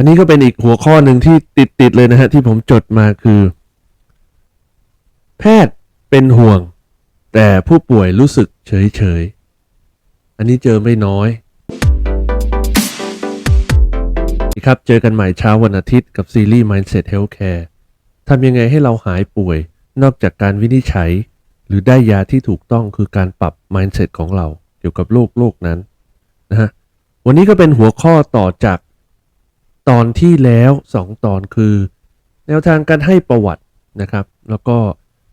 อันนี้ก็เป็นอีกหัวข้อหนึ่งที่ติดติดๆเลยนะฮะที่ผมจดมาคือ แพทย์เป็นห่วง แต่ผู้ป่วยรู้สึกเฉยเฉยๆ อันนี้เจอไม่น้อยครับเจอกันใหม่เช้าวันอาทิตย์กับซีรีส์ Mindset Healthcare ทำยังไงให้เราหายป่วย นอกจากการวินิจฉัย หรือได้ยาที่ถูกต้องคือการปรับ mindset ของเรา เกี่ยวกับโรคโรคนั้นนะฮะวันนี้ก็เป็นหัวข้อต่อจาก ตอนที่แล้ว 2 ตอนคือ แนวทางการให้ประวัตินะครับ แล้วก็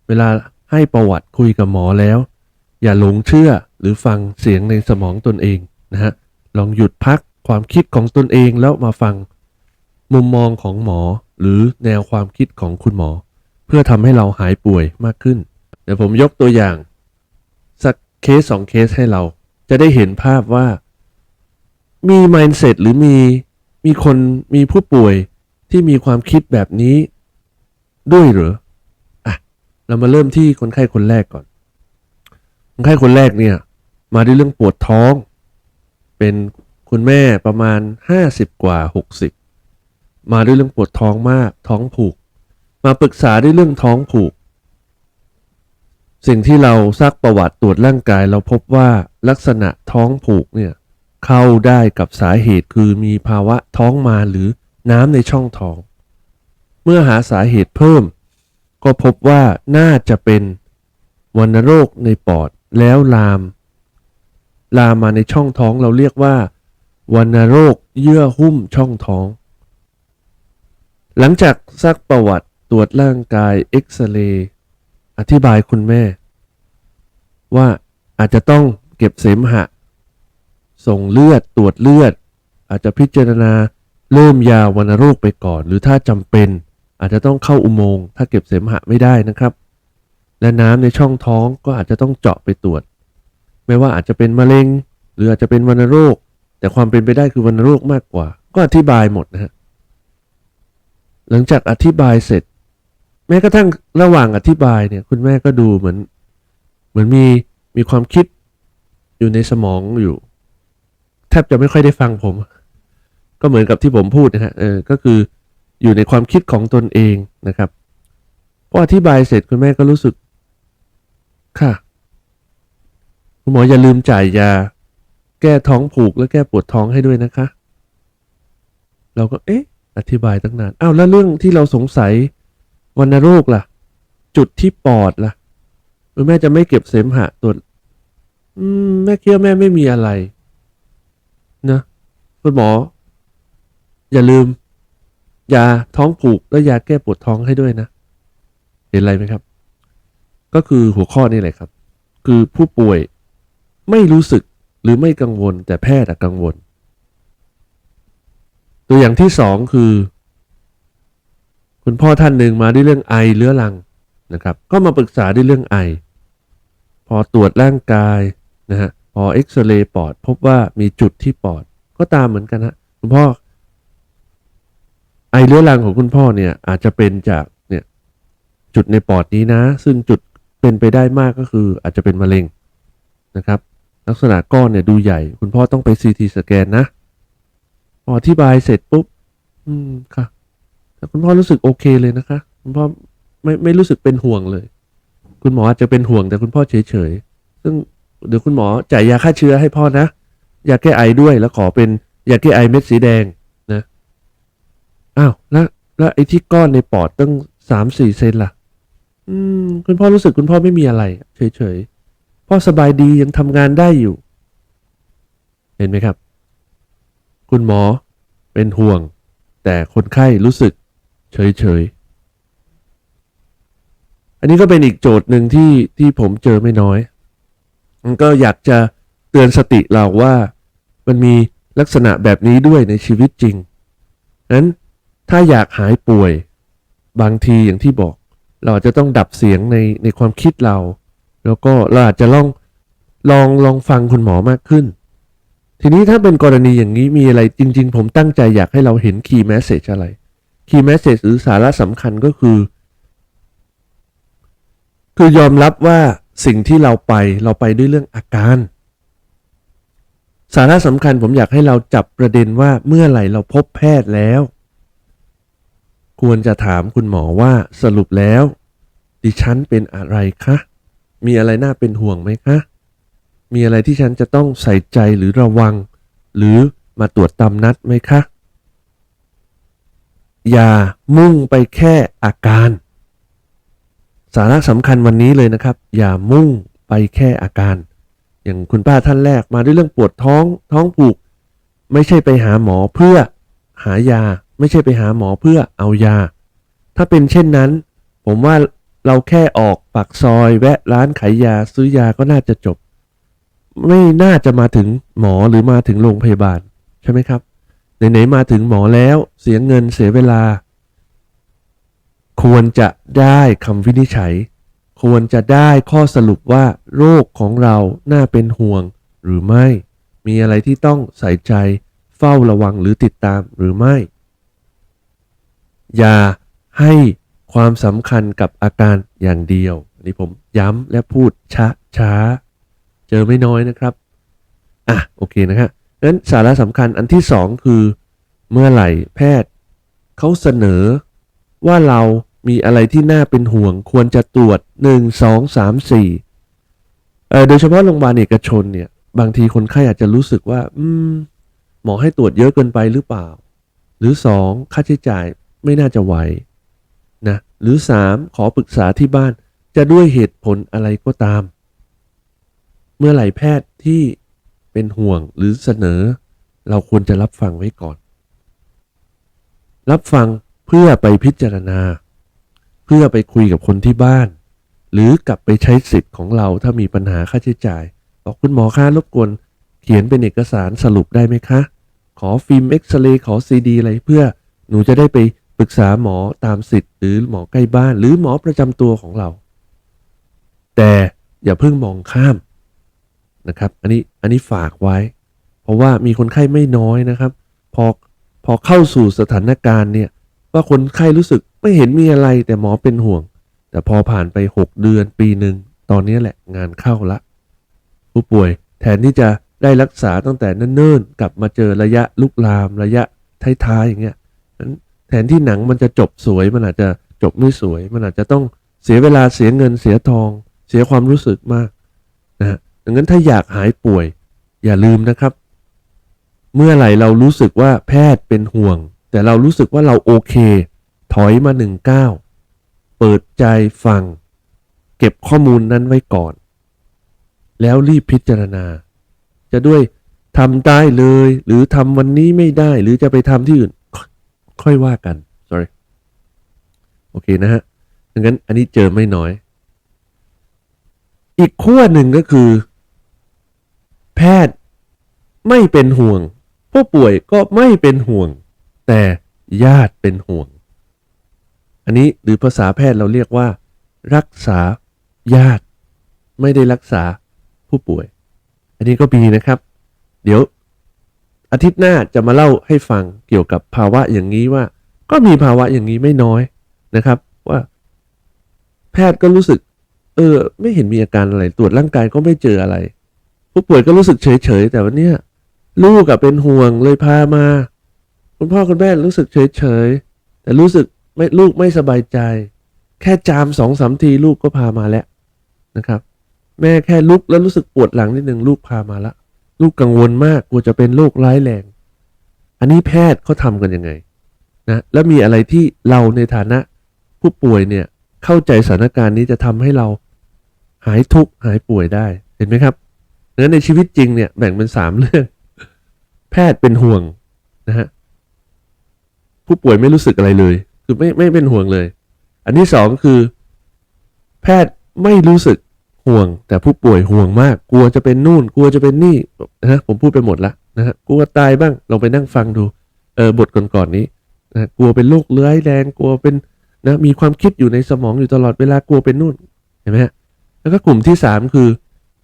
เวลาให้ประวัติคุยกับหมอแล้ว อย่าหลงเชื่อหรือฟังเสียงในสมองตนเองนะฮะลองหยุดพักความคิดของตนเองแล้วมาฟังมุมมองของหมอหรือแนวความคิดของคุณหมอ เพื่อทำให้เราหายป่วยมากขึ้น เดี๋ยวผมยกตัวอย่าง สักเคสสองเคสให้เรา จะได้เห็นภาพว่า มี mindset หรือมี มีคนมีผู้ป่วยที่มีความคิดแบบนี้ด้วยหรืออะเรามาเริ่มที่คนไข้คนแรกก่อน คนไข้คนแรกเนี่ย มาด้วยเรื่องปวดท้อง เป็นคุณแม่ประมาณ 50 กว่า 60 มาด้วยเรื่องปวดท้องมาก ท้องผูก มาปรึกษาด้วยเรื่องท้องผูก สิ่งที่เราซักประวัติตรวจร่างกายเราพบว่าลักษณะท้องผูกเนี่ย เข้าได้กับสาเหตุคือมีภาวะท้องมาหรือน้ำในช่องท้อง เมื่อหาสาเหตุเพิ่ม ก็พบว่าน่าจะเป็นวัณโรคในปอดแล้วลาม ลามมาในช่องท้องเราเรียกว่าวัณโรคเยื่อหุ้มช่องท้อง หลังจากซักประวัติตรวจร่างกายเอ็กซเรย์อธิบายคุณแม่ ว่าอาจจะต้องเก็บเสมหะ ส่งเลือดตรวจเลือด อาจจะพิจารณาเริ่มยาวัณโรคไปก่อน หรือถ้าจำเป็น อาจจะต้องเข้าอุโมงค์ถ้าเก็บเสมหะไม่ได้นะครับ และน้ำในช่องท้องก็อาจจะต้องเจาะไปตรวจ ไม่ว่าอาจจะเป็นมะเร็ง หรืออาจจะเป็นวัณโรค แต่ความเป็นไปได้คือวัณโรคมากกว่า ก็อธิบายหมดนะฮะหลังจากอธิบายเสร็จ แม้กระทั่งระหว่างอธิบายเนี่ยคุณแม่ก็ดูเหมือน เหมือนมีมีความคิดอยู่ในสมองอยู่ แทบจะไม่ค่อยได้ฟังผม ก็เหมือนกับที่ผมพูดนะฮะเออก็คืออยู่ในความคิดของตนเองนะครับพออธิบายเสร็จคุณแม่ก็รู้สึก ค่ะ คุณหมออย่าลืมจ่ายยา แก้ท้องผูกและแก้ปวดท้องให้ด้วยนะคะ เราก็เอ๊ะ อธิบายตั้งนานอ้าวแล้วเรื่องที่เราสงสัยวัณโรคล่ะ จุดที่ปอดล่ะคุณแม่จะไม่เก็บเสมหะตรวจอืมแม่เคี้ยวแม่ไม่มีอะไร นะคุณหมอ อย่าลืมยาท้องผูกและยาแก้ปวดท้องให้ด้วยนะ เห็นอะไรไหมครับ ก็คือหัวข้อนี่แหละครับ คือผู้ป่วยไม่รู้สึกหรือไม่กังวล แต่แพทย์กังวล ตัวอย่างที่สองคือ คุณพ่อท่านหนึ่งมาด้วยเรื่องไอเรื้อรังนะครับ ก็มาปรึกษาด้วยเรื่องไอ พอตรวจร่างกายนะฮะ อเอ็กซเรย์ปอด พบว่ามีจุดที่ปอดก็ตามเหมือนกันฮะคุณพ่อ ไอเรื้อรังของคุณพ่อเนี่ย อาจจะเป็นจากเนี่ยจุดในปอดนี้นะ ซึ่งจุดเป็นไปได้มากก็คือ อาจจะเป็นมะเร็งนะครับ ลักษณะก้อนเนี่ยดูใหญ่ คุณพ่อต้องไปซีทีสแกนนะพออธิบายเสร็จปุ๊บ อืมค่ะแต่คุณพ่อรู้สึกโอเคเลยนะคะ คุณพ่อไม่ไม่รู้สึกเป็นห่วงเลย คุณหมออาจจะเป็นห่วงแต่คุณพ่อเฉยเฉยๆซึ่ง เดี๋ยวคุณหมอจ่ายยาฆ่าเชื้อให้พ่อนะ ยาแก้ไอด้วยแล้วขอเป็นยาแก้ไอเม็ดสีแดงนะอ้าวแล้วแล้วไอ้ที่ก้อนในปอดตั้งสามสี่เซนล่ะ อืม คุณพ่อรู้สึกคุณพ่อไม่มีอะไร เฉยๆพ่อสบายดียังทำงานได้อยู่ เห็นไหมครับ คุณหมอเป็นห่วง แต่คนไข้รู้สึก เฉยๆอันนี้ก็เป็นอีกโจทย์หนึ่งที่ที่ผมเจอไม่น้อย มันก็อยากจะเตือนสติเราว่ามันมีลักษณะแบบนี้ด้วยในชีวิตจริงนั้นถ้าอยากหายป่วย บางทีอย่างที่บอก เราอาจจะต้องดับเสียงในในความคิดเรา แล้วก็เราอาจจะลองลองลองฟังคุณหมอมากขึ้น ทีนี้ถ้าเป็นกรณีอย่างนี้มีอะไรจริง ๆ ผมตั้งใจอยากให้เราเห็น key message อะไร key message หรือสาระสำคัญก็คือ คือยอมรับว่า สิ่งที่เราไปเราไปด้วยเรื่องอาการ สาระสำคัญผมอยากให้เราจับประเด็นว่าเมื่อไหร่เราพบแพทย์แล้ว ควรจะถามคุณหมอว่าสรุปแล้ว ดิฉันเป็นอะไรคะ มีอะไรน่าเป็นห่วงไหมคะ มีอะไรที่ฉันจะต้องใส่ใจหรือระวัง หรือมาตรวจตามนัดไหมคะ อย่ามุ่งไปแค่อาการ สาระสำคัญวันนี้เลยนะครับ อย่ามุ่งไปแค่อาการ อย่างคุณป้าท่านแรกมาด้วยเรื่องปวดท้องท้องผูก ไม่ใช่ไปหาหมอเพื่อหายา ไม่ใช่ไปหาหมอเพื่อเอายา ถ้าเป็นเช่นนั้น ผมว่าเราแค่ออกปากซอยแวะร้านขายยาซื้อยาก็น่าจะจบ ไม่น่าจะมาถึงหมอหรือมาถึงโรงพยาบาลใช่ไหมครับไหนๆมาถึงหมอแล้วเสียเงินเสียเวลา ควรจะได้คำวินิจฉัย ควรจะได้ข้อสรุปว่าโรคของเราน่าเป็นห่วงหรือไม่ มีอะไรที่ต้องใส่ใจ เฝ้าระวังหรือติดตามหรือไม่ อย่าให้ความสำคัญกับอาการอย่างเดียวอันนี้ผมย้ำและพูดช้าช้าๆเจอไม่น้อยนะครับ อะ โอเคนะครับงั้นสาระสำคัญอันที่สองคือ เมื่อไหร่แพทย์เขาเสนอว่าเรา มีอะไรที่น่าเป็นห่วงควรจะตรวจ 1 2 3 4เอ่อโดยเฉพาะโรงพยาบาลเอกชนเนี่ย บางทีคนไข้อาจจะรู้สึกว่า อืม หมอให้ตรวจเยอะเกินไปหรือเปล่า หรือ 2 ค่าใช้จ่ายไม่น่าจะไหวนะหรือ 3 ขอปรึกษาที่บ้านจะด้วยเหตุผลอะไรก็ตาม เมื่อไหร่แพทย์ที่เป็นห่วงหรือเสนอ เราควรจะรับฟังไว้ก่อน รับฟังเพื่อไปพิจารณา เพื่อไปคุยกับคนที่บ้าน หรือกลับไปใช้สิทธิ์ของเราถ้ามีปัญหาค่าใช้จ่ายบอกคุณหมอคะรบกวนเขียนเป็นเอกสารสรุปได้ไหมคะ ขอฟิล์มเอ็กซเรย์ขอซีดีอะไรเพื่อหนูจะได้ไปปรึกษาหมอตามสิทธิ์หรือหมอใกล้บ้าน หรือหมอประจำตัวของเรา แต่อย่าเพิ่งมองข้ามนะครับ อันนี้อันนี้ฝากไว้ เพราะว่ามีคนไข้ไม่น้อยนะครับ พอพอเข้าสู่สถานการณ์เนี่ยว่าคนไข้รู้สึก ไม่เห็นมีอะไรแต่หมอเป็นห่วง แต่พอผ่านไป 6 เดือนปีหนึ่งตอนนี้แหละงานเข้าละ ผู้ป่วยแทนที่จะได้รักษาตั้งแต่เนิ่นๆกลับมาเจอระยะลุกลามระยะท้ายๆอย่างเงี้ยนั้นแทนที่หนังมันจะจบสวย มันอาจจะจบไม่สวย มันอาจจะต้องเสียเวลาเสียเงินเสียทอง เสียความรู้สึกมากนะฮะดังนั้นถ้าอยากหายป่วย อย่าลืมนะครับ เมื่อไหร่เรารู้สึกว่าแพทย์เป็นห่วง แต่เรารู้สึกว่าเราโอเค ถอยมาหนึ่งก้าวเปิดใจฟัง เก็บข้อมูลนั้นไว้ก่อน แล้วรีบพิจารณา จะด้วยทำได้เลย หรือทำวันนี้ไม่ได้ หรือจะไปทำที่อื่นคค่อยว่ากัน sorry โอเคนะฮะดังนั้นอันนี้เจอไม่น้อย อีกขั้วหนึ่งก็คือ แพทย์ไม่เป็นห่วง ผู้ป่วยก็ไม่เป็นห่วง แต่ญาติเป็นห่วง อันนี้หรือภาษาแพทย์เราเรียกว่า รักษาญาติ ไม่ได้รักษาผู้ป่วย อันนี้ก็มีนะครับ เดี๋ยวอาทิตย์หน้าจะมาเล่าให้ฟังเกี่ยวกับภาวะอย่างนี้ว่า ก็มีภาวะอย่างนี้ไม่น้อยนะครับ ว่า แพทย์ก็รู้สึก เออ ไม่เห็นมีอาการอะไร ตรวจร่างกายก็ไม่เจออะไร ผู้ป่วยก็รู้สึกเฉยๆแต่วันเนี้ยลูกกับเป็นห่วงเลยพามา คุณพ่อคุณแม่รู้สึกเฉยๆแต่รู้สึก ไม่ลูกไม่สบายใจ แค่จามสองสามทีลูกก็พามาแล้วนะครับ แม่แค่ลุกแล้วรู้สึกปวดหลังนิดหนึ่งลูกพามาละ ลูกกังวลมากกลัวจะเป็นโรคร้ายแรง อันนี้แพทย์เขาทำกันยังไงนะแล้วมีอะไรที่เราในฐานะผู้ป่วยเนี่ยเข้าใจสถานการณ์นี้จะทำให้เราหายทุกข์หายป่วยได้เห็นไหมครับดังนั้นในชีวิตจริงเนี่ยแบ่งเป็นสามเรื่อง แพทย์เป็นห่วงนะฮะผู้ป่วยไม่รู้สึกอะไรเลย คือไม่ไม่เป็นห่วงเลย อันที่สองคือ แพทย์ไม่รู้สึกห่วง แต่ผู้ป่วยห่วงมาก กลัวจะเป็นนู่น กลัวจะเป็นนี่นะฮะผมพูดไปหมดละนะฮะกลัวตายบ้างลองไปนั่งฟังดูเออบทก่อนๆนี้นะฮะกลัวเป็นโรคเลื้อยแรงกลัวเป็นนะมีความคิดอยู่ในสมองอยู่ตลอดเวลากลัวเป็นนู่นเห็นไหมฮะแล้วก็กลุ่มที่สามคือ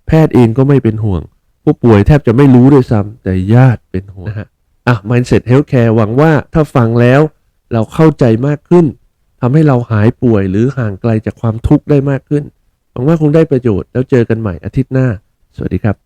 แพทย์เองก็ไม่เป็นห่วง ผู้ป่วยแทบจะไม่รู้ด้วยซ้ำแต่ญาติเป็นห่วงนะฮะอะ mindset healthcare หวังว่าถ้าฟังแล้ว เราเข้าใจมากขึ้นทำให้เราหายป่วยหรือห่างไกลจากความทุกข์ได้มากขึ้นหวังว่าคงได้ประโยชน์แล้วเจอกันใหม่อาทิตย์หน้า สวัสดีครับ